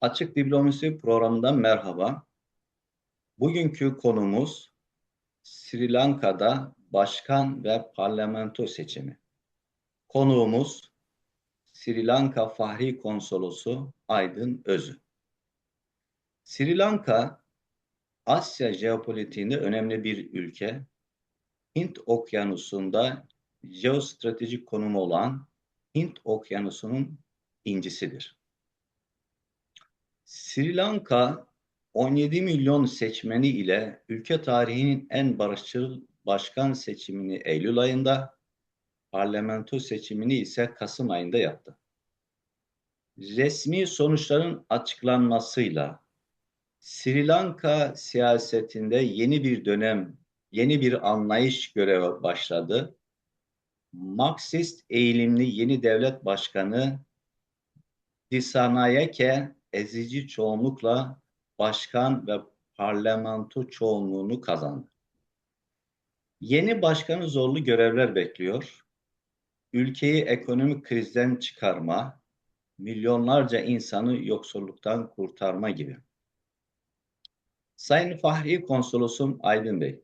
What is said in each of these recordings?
Açık Diplomasi programından merhaba. Bugünkü konumuz Sri Lanka'da başkan ve parlamento seçimi. Konuğumuz Sri Lanka Fahri Konsolosu Aydın Özü. Sri Lanka Asya jeopolitiğinde önemli bir ülke. Hint Okyanusu'nda jeostratejik konumu olan Hint Okyanusu'nun incisidir. Sri Lanka 17 milyon seçmeni ile ülke tarihinin en barışçıl başkan seçimini Eylül ayında, parlamento seçimini ise Kasım ayında yaptı. Resmi sonuçların açıklanmasıyla Sri Lanka siyasetinde yeni bir dönem, yeni bir anlayış göreve başladı. Marksist eğilimli yeni devlet başkanı Disanayake ezici çoğunlukla başkan ve parlamento çoğunluğunu kazandı. Yeni başkanı zorlu görevler bekliyor. Ülkeyi ekonomik krizden çıkarma, milyonlarca insanı yoksulluktan kurtarma gibi. Sayın Fahri Konsolosum Aydın Bey,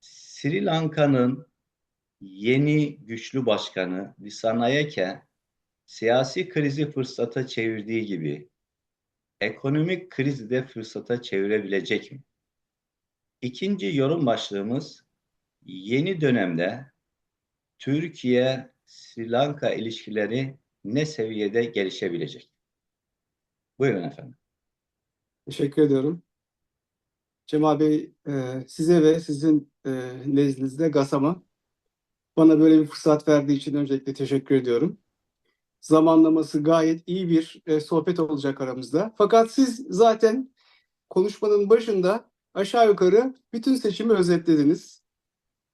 Sri Lanka'nın yeni güçlü başkanı Visanayake siyasi krizi fırsata çevirdiği gibi ekonomik krizi de fırsata çevirebilecek mi? İkinci yorum başlığımız yeni dönemde Türkiye-Sri Lanka ilişkileri ne seviyede gelişebilecek? Buyurun efendim. Teşekkür ediyorum. Cemal Bey, e, size ve sizin e, nezdinizde GASAM'a bana böyle bir fırsat verdiği için öncelikle teşekkür ediyorum. Zamanlaması gayet iyi bir e, sohbet olacak aramızda. Fakat siz zaten konuşmanın başında aşağı yukarı bütün seçimi özetlediniz.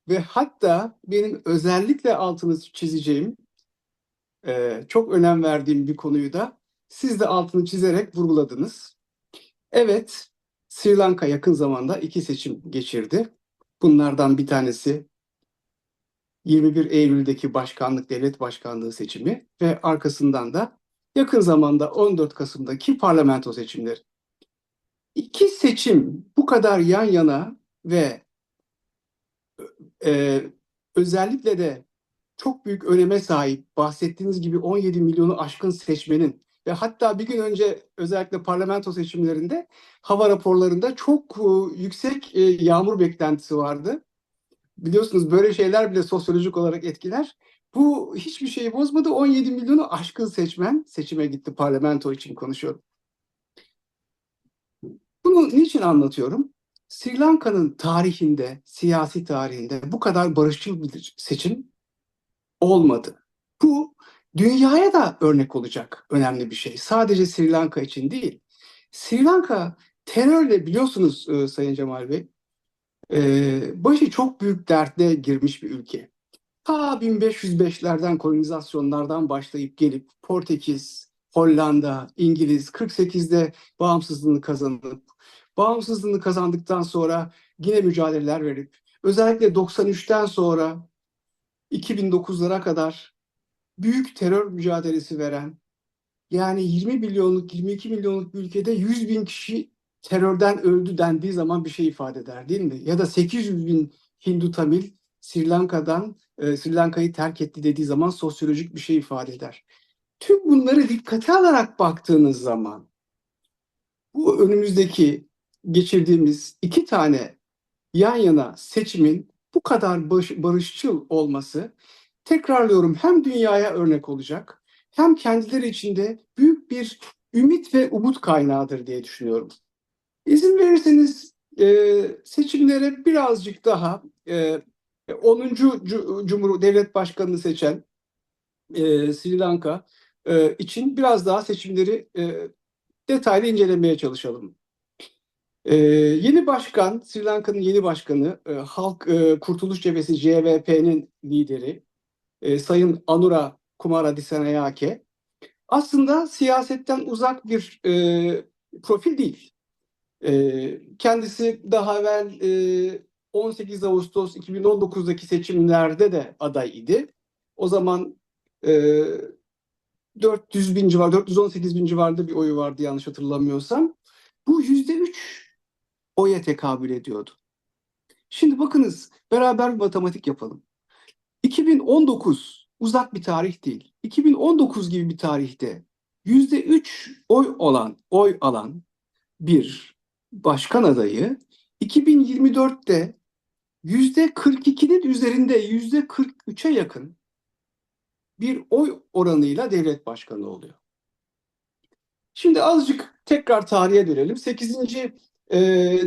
Ve hatta benim özellikle altını çizeceğim, e, çok önem verdiğim bir konuyu da siz de altını çizerek vurguladınız. Evet, Sri Lanka yakın zamanda iki seçim geçirdi. Bunlardan bir tanesi 21 Eylül'deki başkanlık, devlet başkanlığı seçimi ve arkasından da yakın zamanda 14 Kasım'daki parlamento seçimleri. İki seçim bu kadar yan yana ve e, özellikle de çok büyük öneme sahip bahsettiğiniz gibi 17 milyonu aşkın seçmenin ve hatta bir gün önce özellikle parlamento seçimlerinde hava raporlarında çok e, yüksek e, yağmur beklentisi vardı. Biliyorsunuz böyle şeyler bile sosyolojik olarak etkiler. Bu hiçbir şeyi bozmadı. 17 milyonu aşkın seçmen seçime gitti parlamento için konuşuyorum. Bunu niçin anlatıyorum? Sri Lanka'nın tarihinde, siyasi tarihinde bu kadar barışçıl bir seçim olmadı. Bu dünyaya da örnek olacak önemli bir şey. Sadece Sri Lanka için değil. Sri Lanka terörle biliyorsunuz e, Sayın Cemal Bey, e, başı çok büyük dertle girmiş bir ülke. Ta 1505'lerden kolonizasyonlardan başlayıp gelip Portekiz, Hollanda, İngiliz 48'de bağımsızlığını kazanıp bağımsızlığını kazandıktan sonra yine mücadeleler verip özellikle 93'ten sonra 2009'lara kadar büyük terör mücadelesi veren yani 20 milyonluk 22 milyonluk bir ülkede 100 bin kişi terörden öldü dendiği zaman bir şey ifade eder değil mi? Ya da 800 bin Hindu Tamil Sri Lanka'dan e, Sri Lanka'yı terk etti dediği zaman sosyolojik bir şey ifade eder. Tüm bunları dikkate alarak baktığınız zaman bu önümüzdeki geçirdiğimiz iki tane yan yana seçimin bu kadar barış, barışçıl olması tekrarlıyorum hem dünyaya örnek olacak hem kendileri içinde büyük bir ümit ve umut kaynağıdır diye düşünüyorum. İzin verirseniz e, seçimlere birazcık daha e, 10. Cumhur Devlet Başkanı'nı seçen e, Sri Lanka e, için biraz daha seçimleri e, detaylı incelemeye çalışalım. E, yeni başkan, Sri Lanka'nın yeni başkanı, e, Halk e, Kurtuluş Cephesi CVP'nin lideri e, Sayın Anura Kumara Disanayake aslında siyasetten uzak bir e, profil değil. E, kendisi daha evvel e, 18 Ağustos 2019'daki seçimlerde de aday idi. O zaman e, 400 bin civar, 418 bin civarında bir oyu vardı yanlış hatırlamıyorsam. Bu yüzde üç oya tekabül ediyordu. Şimdi bakınız beraber bir matematik yapalım. 2019 uzak bir tarih değil. 2019 gibi bir tarihte yüzde üç oy olan, oy alan bir başkan adayı 2024'te yüzde 42'nin üzerinde yüzde 43'e yakın bir oy oranıyla devlet başkanı oluyor. Şimdi azıcık tekrar tarihe dönelim. 8. e,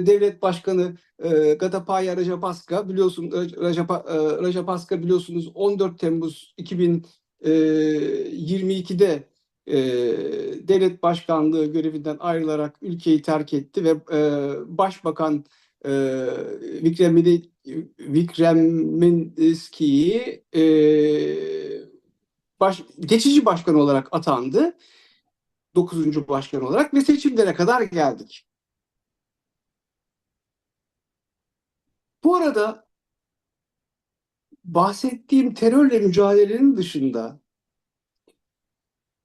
devlet başkanı e, Gadapaya Rajapaksa biliyorsun Rajapa, e, Rajapaksa biliyorsunuz 14 Temmuz 2022'de e, devlet başkanlığı görevinden ayrılarak ülkeyi terk etti ve e, başbakan e, Vikremini Vikreminski'yi e, baş, geçici başkan olarak atandı. 9. başkan olarak ve seçimlere kadar geldik. Bu arada bahsettiğim terörle mücadelenin dışında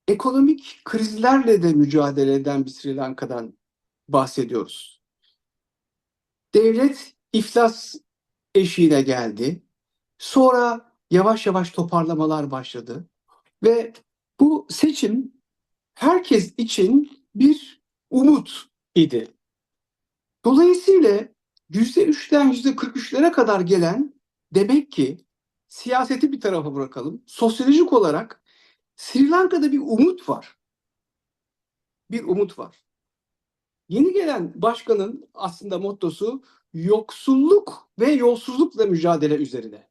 ekonomik krizlerle de mücadele eden bir Sri Lanka'dan bahsediyoruz. Devlet iflas eşiğine geldi. Sonra yavaş yavaş toparlamalar başladı. Ve bu seçim herkes için bir umut idi. Dolayısıyla %3'ten %43'lere kadar gelen demek ki siyaseti bir tarafa bırakalım. Sosyolojik olarak Sri Lanka'da bir umut var. Bir umut var. Yeni gelen başkanın aslında mottosu yoksulluk ve yolsuzlukla mücadele üzerine.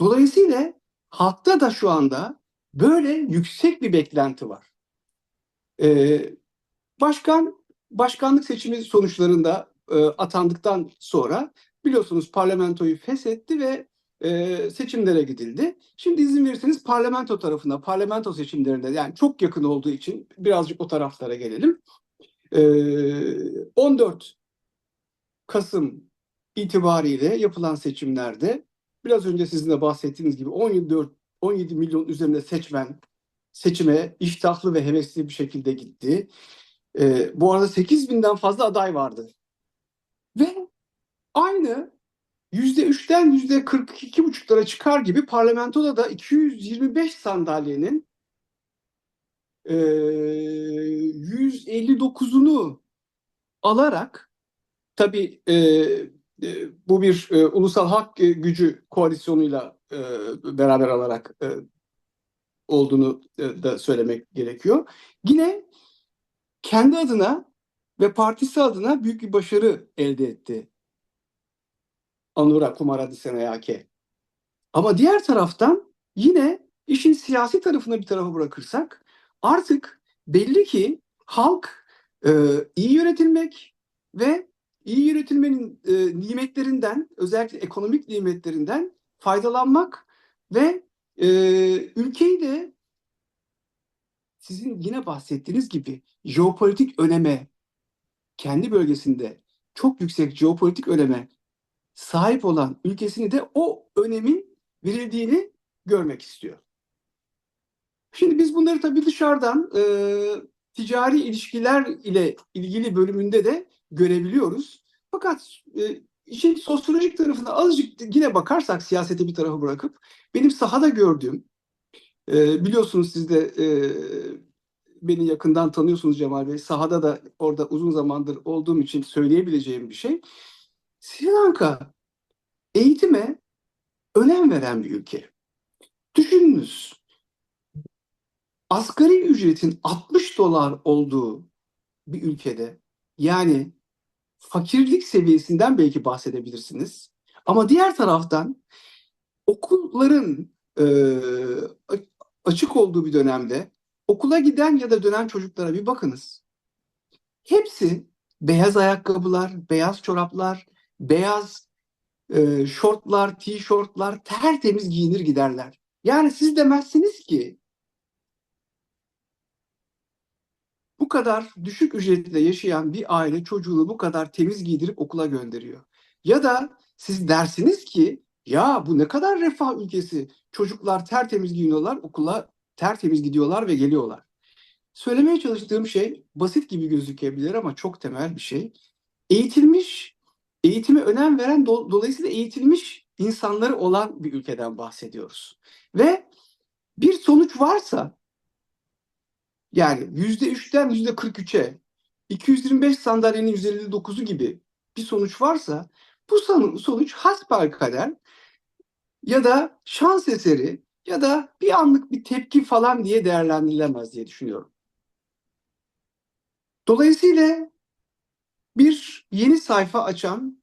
Dolayısıyla halkta da şu anda böyle yüksek bir beklenti var. Ee, başkan başkanlık seçimi sonuçlarında e, atandıktan sonra biliyorsunuz parlamentoyu feshetti ve e, seçimlere gidildi. Şimdi izin verirseniz parlamento tarafına, parlamento seçimlerinde yani çok yakın olduğu için birazcık o taraflara gelelim. E, 14 Kasım itibariyle yapılan seçimlerde biraz önce sizin de bahsettiğiniz gibi 14 17 milyon üzerinde seçmen seçime iştahlı ve hevesli bir şekilde gitti. E, bu arada 8 binden fazla aday vardı. Ve aynı %3'ten %42,5'lara çıkar gibi parlamentoda da 225 sandalyenin e, 159'unu alarak tabii e, e, bu bir e, ulusal hak gücü koalisyonuyla e, beraber alarak e, olduğunu e, da söylemek gerekiyor. Yine kendi adına ve partisi adına büyük bir başarı elde etti. Anura Kumaradisenayake. Ama diğer taraftan yine işin siyasi tarafını bir tarafa bırakırsak artık belli ki halk e, iyi yönetilmek ve iyi yönetilmenin e, nimetlerinden özellikle ekonomik nimetlerinden faydalanmak ve e, ülkeyi de sizin yine bahsettiğiniz gibi jeopolitik öneme kendi bölgesinde çok yüksek jeopolitik öneme sahip olan ülkesini de o önemin verildiğini görmek istiyor. Şimdi biz bunları tabii dışarıdan e, ticari ilişkiler ile ilgili bölümünde de görebiliyoruz. Fakat e, işin sosyolojik tarafına azıcık yine bakarsak siyaseti bir tarafa bırakıp benim sahada gördüğüm e, biliyorsunuz siz de e, beni yakından tanıyorsunuz Cemal Bey. Sahada da orada uzun zamandır olduğum için söyleyebileceğim bir şey. Sri Lanka eğitime önem veren bir ülke. Düşününüz. Asgari ücretin 60 dolar olduğu bir ülkede yani fakirlik seviyesinden belki bahsedebilirsiniz. Ama diğer taraftan okulların e, açık olduğu bir dönemde okula giden ya da dönen çocuklara bir bakınız. Hepsi beyaz ayakkabılar, beyaz çoraplar, beyaz e, şortlar, tişörtler tertemiz giyinir giderler. Yani siz demezsiniz ki bu kadar düşük ücretle yaşayan bir aile çocuğunu bu kadar temiz giydirip okula gönderiyor. Ya da siz dersiniz ki ya bu ne kadar refah ülkesi. Çocuklar tertemiz giyiniyorlar okula tertemiz gidiyorlar ve geliyorlar. Söylemeye çalıştığım şey basit gibi gözükebilir ama çok temel bir şey. Eğitilmiş, eğitime önem veren, do- dolayısıyla eğitilmiş insanları olan bir ülkeden bahsediyoruz. Ve bir sonuç varsa, yani yüzde üçten yüzde 43'e, 225 sandalyenin 159'u gibi bir sonuç varsa, bu son- sonuç hasbelkader ya da şans eseri ya da bir anlık bir tepki falan diye değerlendirilemez diye düşünüyorum. Dolayısıyla bir yeni sayfa açan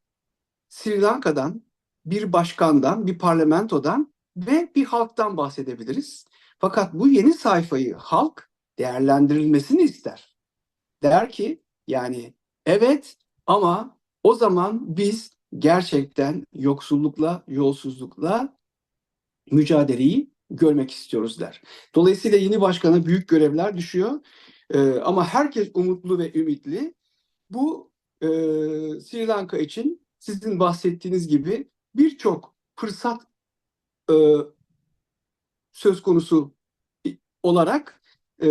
Sri Lanka'dan, bir başkandan, bir parlamentodan ve bir halktan bahsedebiliriz. Fakat bu yeni sayfayı halk değerlendirilmesini ister. Der ki yani evet ama o zaman biz gerçekten yoksullukla, yolsuzlukla mücadeleyi görmek istiyoruz der. Dolayısıyla yeni başkana büyük görevler düşüyor. Ee, ama herkes umutlu ve ümitli. Bu e, Sri Lanka için sizin bahsettiğiniz gibi birçok fırsat e, söz konusu olarak e,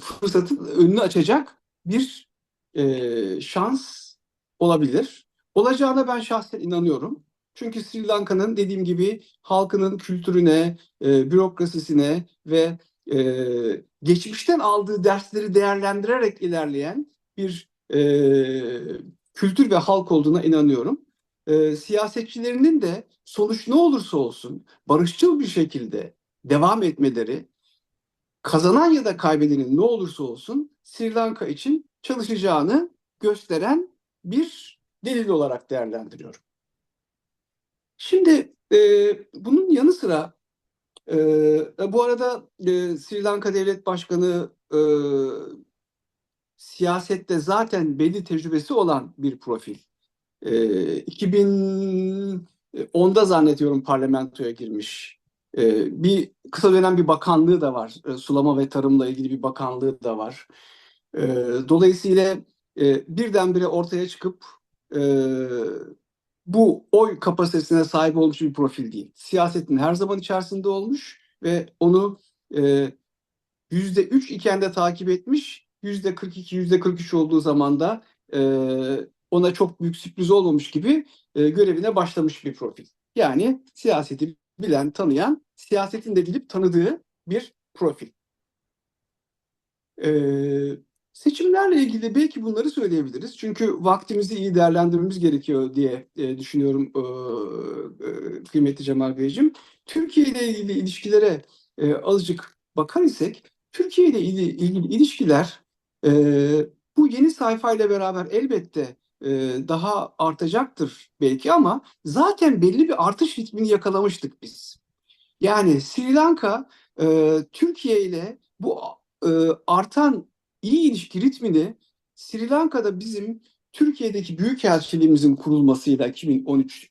fırsatın önünü açacak bir e, şans olabilir. Olacağına ben şahsen inanıyorum. Çünkü Sri Lanka'nın dediğim gibi halkının kültürüne, e, bürokrasisine ve e, geçmişten aldığı dersleri değerlendirerek ilerleyen bir e, kültür ve halk olduğuna inanıyorum. E, siyasetçilerinin de sonuç ne olursa olsun barışçıl bir şekilde devam etmeleri, kazanan ya da kaybedenin ne olursa olsun Sri Lanka için çalışacağını gösteren bir delil olarak değerlendiriyorum. Şimdi e, bunun yanı sıra e, bu arada e, Sri Lanka Devlet Başkanı e, siyasette zaten belli tecrübesi olan bir profil. E, 2010'da zannediyorum parlamentoya girmiş. E, bir kısa dönem bir bakanlığı da var. E, sulama ve tarımla ilgili bir bakanlığı da var. E, dolayısıyla e, birdenbire ortaya çıkıp e, bu oy kapasitesine sahip olmuş bir profil değil. Siyasetin her zaman içerisinde olmuş ve onu e, yüzde üç iken de takip etmiş, yüzde 42, yüzde 43 olduğu zaman da e, ona çok büyük sürpriz olmamış gibi e, görevine başlamış bir profil. Yani siyaseti bilen, tanıyan, siyasetin de bilip tanıdığı bir profil. Ee, seçimlerle ilgili belki bunları söyleyebiliriz. Çünkü vaktimizi iyi değerlendirmemiz gerekiyor diye e, düşünüyorum e, e, kıymetli Cemal Beyciğim. Türkiye ile ilgili ilişkilere e, azıcık bakar isek, Türkiye ile ilgili ilişkiler e, bu yeni sayfayla beraber elbette e, daha artacaktır belki ama zaten belli bir artış ritmini yakalamıştık biz. Yani Sri Lanka e, Türkiye ile bu e, artan iyi ilişki ritmini Sri Lanka'da bizim Türkiye'deki büyükelçiliğimizin kurulmasıyla 2013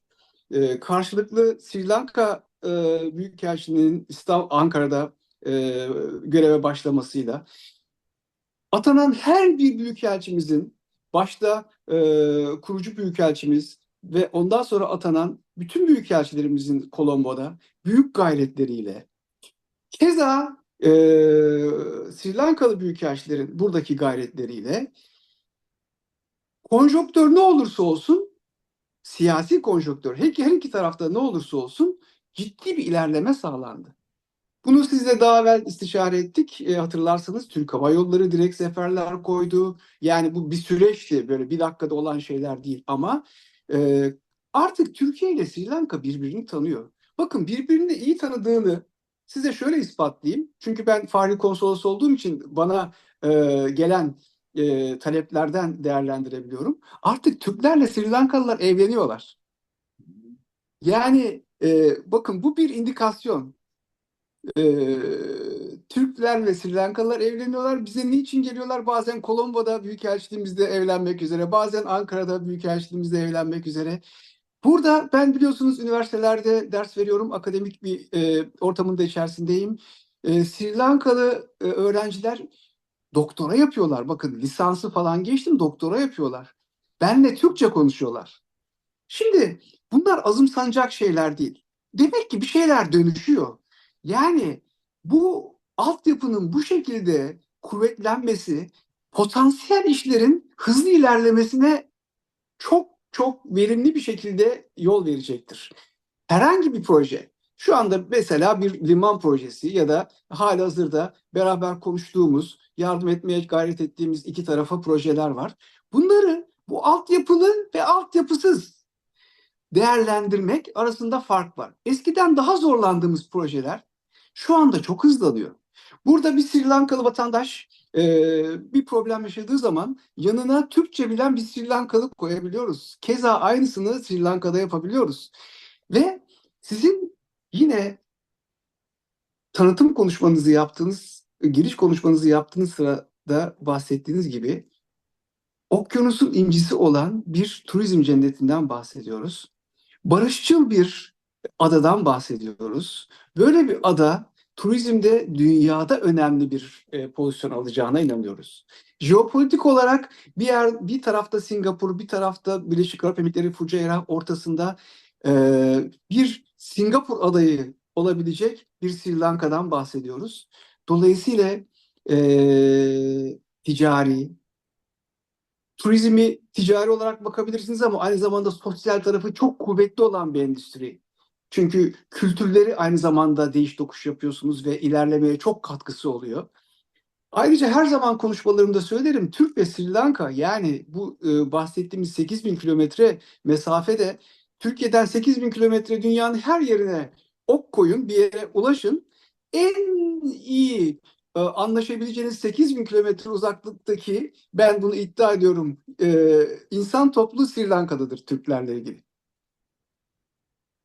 e, karşılıklı Sri Lanka e, Büyükelçiliğinin İstanbul Ankara'da e, göreve başlamasıyla atanan her bir büyükelçimizin başta e, kurucu büyükelçimiz ve ondan sonra atanan bütün büyükelçilerimizin Colombo'da büyük gayretleriyle keza e, Sri Lankalı büyükelçilerin buradaki gayretleriyle konjonktör ne olursa olsun siyasi konjonktör her, her iki tarafta ne olursa olsun ciddi bir ilerleme sağlandı. Bunu sizle daha evvel istişare ettik. E, hatırlarsanız Türk Hava Yolları direkt seferler koydu. Yani bu bir süreçti. Böyle bir dakikada olan şeyler değil ama e, artık Türkiye ile Sri Lanka birbirini tanıyor. Bakın birbirini iyi tanıdığını size şöyle ispatlayayım. Çünkü ben Fahri Konsolos olduğum için bana e, gelen e, taleplerden değerlendirebiliyorum. Artık Türklerle Sri Lankalılar evleniyorlar. Yani e, bakın bu bir indikasyon. Ee, Türkler ve Sri Lankalılar evleniyorlar. Bize niçin geliyorlar? Bazen Colombo'da büyükelçiliğimizde evlenmek üzere, bazen Ankara'da büyükelçiliğimizde evlenmek üzere. Burada ben biliyorsunuz üniversitelerde ders veriyorum, akademik bir e, ortamında içerisindeyim. E, Sri Lankalı e, öğrenciler doktora yapıyorlar. Bakın lisansı falan geçtim, doktora yapıyorlar. Benle Türkçe konuşuyorlar. Şimdi bunlar azımsanacak şeyler değil. Demek ki bir şeyler dönüşüyor. Yani bu altyapının bu şekilde kuvvetlenmesi potansiyel işlerin hızlı ilerlemesine çok çok verimli bir şekilde yol verecektir. Herhangi bir proje, şu anda mesela bir liman projesi ya da halihazırda beraber konuştuğumuz, yardım etmeye gayret ettiğimiz iki tarafa projeler var. Bunları bu altyapılı ve altyapısız değerlendirmek arasında fark var. Eskiden daha zorlandığımız projeler şu anda çok hızlanıyor. Burada bir Sri Lankalı vatandaş e, bir problem yaşadığı zaman yanına Türkçe bilen bir Sri Lankalı koyabiliyoruz. Keza aynısını Sri Lanka'da yapabiliyoruz. Ve sizin yine tanıtım konuşmanızı yaptığınız, giriş konuşmanızı yaptığınız sırada bahsettiğiniz gibi okyanusun incisi olan bir turizm cennetinden bahsediyoruz. Barışçıl bir adadan bahsediyoruz. Böyle bir ada turizmde dünyada önemli bir e, pozisyon alacağına inanıyoruz. Jeopolitik olarak bir yer bir tarafta Singapur, bir tarafta Birleşik Arap Emirlikleri, Fujairah ortasında e, bir Singapur adayı olabilecek bir Sri Lanka'dan bahsediyoruz. Dolayısıyla e, ticari, turizmi ticari olarak bakabilirsiniz ama aynı zamanda sosyal tarafı çok kuvvetli olan bir endüstri. Çünkü kültürleri aynı zamanda değiş tokuş yapıyorsunuz ve ilerlemeye çok katkısı oluyor. Ayrıca her zaman konuşmalarımda söylerim Türk ve Sri Lanka yani bu e, bahsettiğimiz 8000 kilometre mesafede Türkiye'den 8000 kilometre dünyanın her yerine ok koyun bir yere ulaşın. En iyi e, anlaşabileceğiniz 8000 kilometre uzaklıktaki ben bunu iddia ediyorum e, insan toplu Sri Lanka'dadır Türklerle ilgili.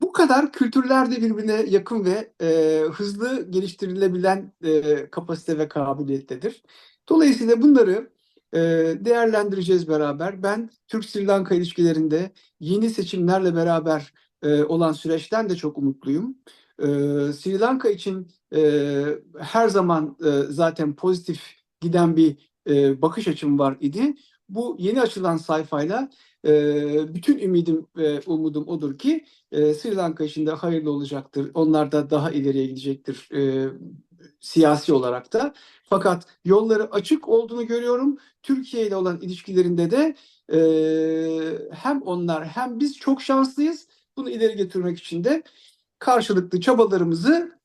Bu kadar kültürler de birbirine yakın ve e, hızlı geliştirilebilen e, kapasite ve kabiliyettedir. Dolayısıyla bunları e, değerlendireceğiz beraber. Ben Türk-Sri Lanka ilişkilerinde yeni seçimlerle beraber e, olan süreçten de çok umutluyum. E, Sri Lanka için e, her zaman e, zaten pozitif giden bir e, bakış açım var idi. Bu yeni açılan sayfayla e, bütün ümidim ve umudum odur ki e, Sri Lanka için de hayırlı olacaktır. Onlar da daha ileriye gidecektir e, siyasi olarak da. Fakat yolları açık olduğunu görüyorum. Türkiye ile olan ilişkilerinde de e, hem onlar hem biz çok şanslıyız. Bunu ileri getirmek için de karşılıklı çabalarımızı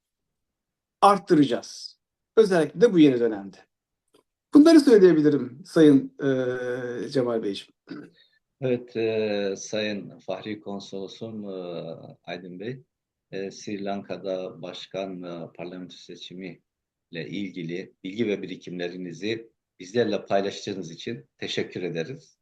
arttıracağız. Özellikle de bu yeni dönemde. Bunları söyleyebilirim Sayın e, Cemal Beyciğim. Evet, e, Sayın Fahri Konsolosum e, Aydın Bey, e, Sri Lanka'da başkan e, parlamento seçimi ile ilgili bilgi ve birikimlerinizi bizlerle paylaştığınız için teşekkür ederiz.